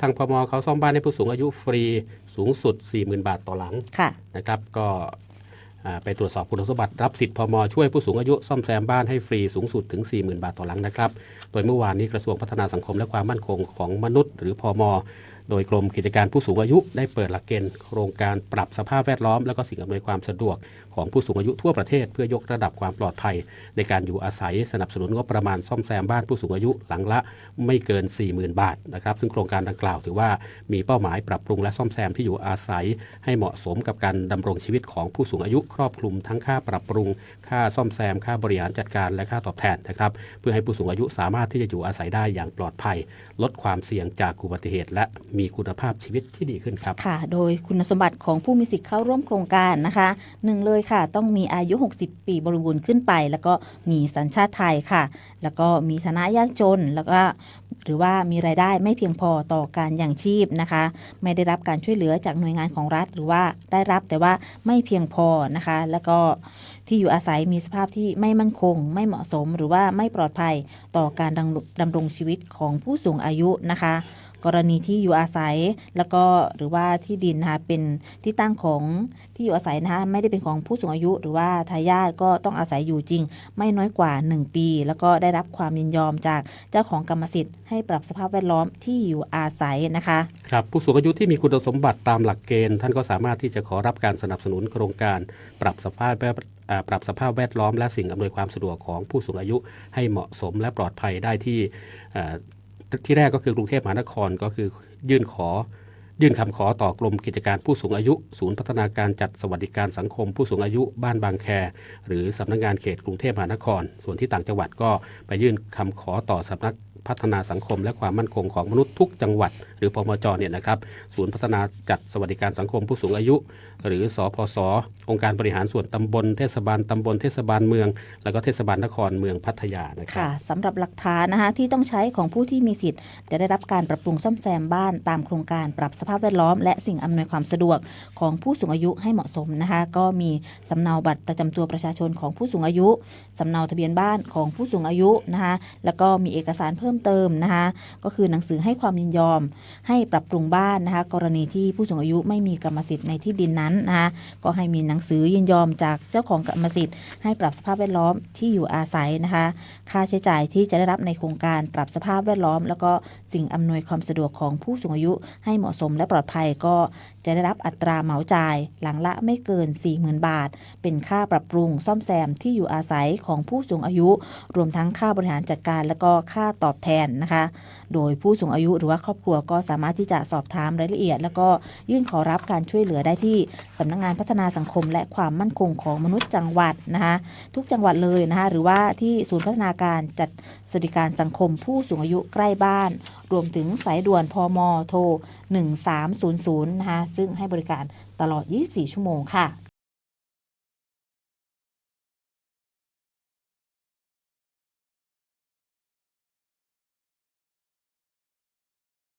ทางพมเขาซ่อมบ้านให้ผู้สูงอายุฟรีสูงสุด 40,000 บาทต่อหลังค่ะ นะครับ ก็อ่าไปตรวจสอบคุณสมบัติรับสิทธิ์พมช่วยผู้สูงอายุซ่อมแซมบ้านให้ฟรีสูงสุดถึง 40,000 บาทต่อหลังนะครับ โดยเมื่อวานนี้กระทรวงพัฒนาสังคมและความมั่นคงของมนุษย์ หรือพม โดยกรมกิจการผู้สูงอายุได้เปิดหลักเกณฑ์โครงการปรับสภาพแวดล้อม และก็สิ่งอำนวยความสะดวกของผู้สูงอายุทั่วประเทศ เพื่อยกระดับความปลอดภัย ในการอยู่อาศัยสนับสนุนงบประมาณซ่อมแซมบ้านผู้สูงอายุหลังละไม่เกิน 40,000 บาทนะครับซึ่งโครงการดังกล่าวถือว่ามีเป้าหมายปรับปรุงและซ่อมแซมที่อยู่อาศัย ให้เหมาะสมกับการดำรงชีวิตของผู้สูงอายุ ครอบคลุมทั้งค่าปรับปรุง ค่าซ่อมแซม ค่าบริหารจัดการและค่าตอบแทนนะครับเพื่อให้ผู้สูงอายุสามารถที่จะอยู่อาศัยได้อย่างปลอดภัย ลดความเสี่ยงจากอุบัติเหตุและมีีคุณภาพชีวิตที่ดีขึ้นครับค่ะ โดยคุณสมบัติของผู้มีสิทธิ์เข้าร่วมโครงการนะคะหนึ่งเลยค่ะ ต้องมีอายุ 60 ปีบริบูรณ์ขึ้นไป แล้วก็มีสัญชาติไทยค่ะ แล้วก็มีฐานะยากจนแล้วก็หรือว่ามีรายได้ไม่เพียงพอต่อการยังชีพนะคะ ไม่ได้รับการช่วยเหลือจากหน่วยงานของรัฐ หรือว่าได้รับแต่ว่าไม่เพียงพอนะคะ แล้วก็ที่อยู่อาศัยมีสภาพที่ไม่มั่นคง ไม่เหมาะสม หรือว่าไม่ปลอดภัยต่อการดำรงชีวิตของผู้สูงอายุนะคะ กรณีที่อยู่อาศัย แล้วก็หรือว่าที่ดินนะคะเป็นที่ตั้งของที่อยู่อาศัยนะคะไม่ได้เป็นของผู้สูงอายุ หรือว่าทายาทก็ต้องอาศัยอยู่จริง ไม่น้อยกว่า 1 ปี แล้วก็ได้รับความยินยอมจากเจ้าของกรรมสิทธิ์ให้ปรับสภาพแวดล้อมที่อยู่อาศัยนะคะครับผู้สูงอายุที่มีคุณสมบัติตามหลักเกณฑ์ ท่านก็สามารถที่จะขอรับการสนับสนุนโครงการปรับสภาพแวดปรับสภาพแวดล้อมและสิ่งอำนวยความสะดวกของผู้สูงอายุให้เหมาะสมและปลอดภัยได้ที่ ที่แรกก็คือกรุงเทพมหานครก็คือยื่นขอ ยื่นคำขอต่อกรมกิจการผู้สูงอายุ ศูนย์พัฒนาการจัดสวัสดิการสังคมผู้สูงอายุบ้านบางแค หรือสำนักงานเขตกรุงเทพมหานคร ส่วนที่ต่างจังหวัดก็ไปยื่นคำขอต่อสำนัก พัฒนาสังคมและความมั่นคงของมนุษย์ทุกจังหวัด หรือพมจเนี่ยนะครับศูนย์พัฒนาจัดสวัสดิการสังคมผู้สูงอายุ หรือสอพสองค์การบริหารส่วนตำบลเทศบาลตำบลเทศบาลเมือง แล้วก็เทศบาลนครเมืองพัทยานะครับค่ะสำหรับหลักฐานนะคะที่ต้องใช้ของผู้ที่มีสิทธิ์ จะได้รับการปรับปรุงซ่อมแซมบ้านตามโครงการปรับสภาพแวดล้อม และสิ่งอำนวยความสะดวกของผู้สูงอายุให้เหมาะสมนะคะก็มีสำเนาบัตรประจำตัวประชาชนของผู้สูงอายุสำเนาทะเบียนบ้านของผู้สูงอายุนะคะแล้วก็มีเอกสารเพิ่มเติมนะคะก็คือหนังสือให้ความยินยอม ให้ปรับปรุงบ้านนะคะกรณีที่ผู้สูงอายุไม่มีกรรมสิทธิ์ในที่ดินนั้นนะคะก็ให้มีหนังสือยินยอมจากเจ้าของกรรมสิทธิ์ให้ปรับสภาพแวดล้อมที่อยู่อาศัยนะคะ ค่าใช้จ่ายที่จะได้รับในโครงการปรับสภาพแวดล้อม แล้วก็สิ่งอำนวยความสะดวกของผู้สูงอายุให้เหมาะสมและปลอดภัยก็จะได้รับอัตราเหมาจ่ายหลังละไม่เกิน 40,000 บาท เป็นค่าปรับปรุงซ่อมแซมที่อยู่อาศัยของผู้สูงอายุ รวมทั้งค่าบริหารจัดการ และก็ค่าตอบแทนนะคะ โดยผู้สูงอายุหรือว่าครอบครัวก็สามารถที่จะสอบถามรายละเอียด แล้วก็ยื่นขอรับการช่วยเหลือได้ที่สำนักงานพัฒนาสังคม และความมั่นคงของมนุษย์จังหวัดนะคะทุกจังหวัดเลยนะคะหรือว่าที่ศูนย์พัฒนาการจัดสวัสดิการสังคมผู้สูงอายุใกล้บ้าน รวมถึงสายด่วนพมโทร1300นะคะซึ่งให้บริการตลอด 24 ชั่วโมงค่ะ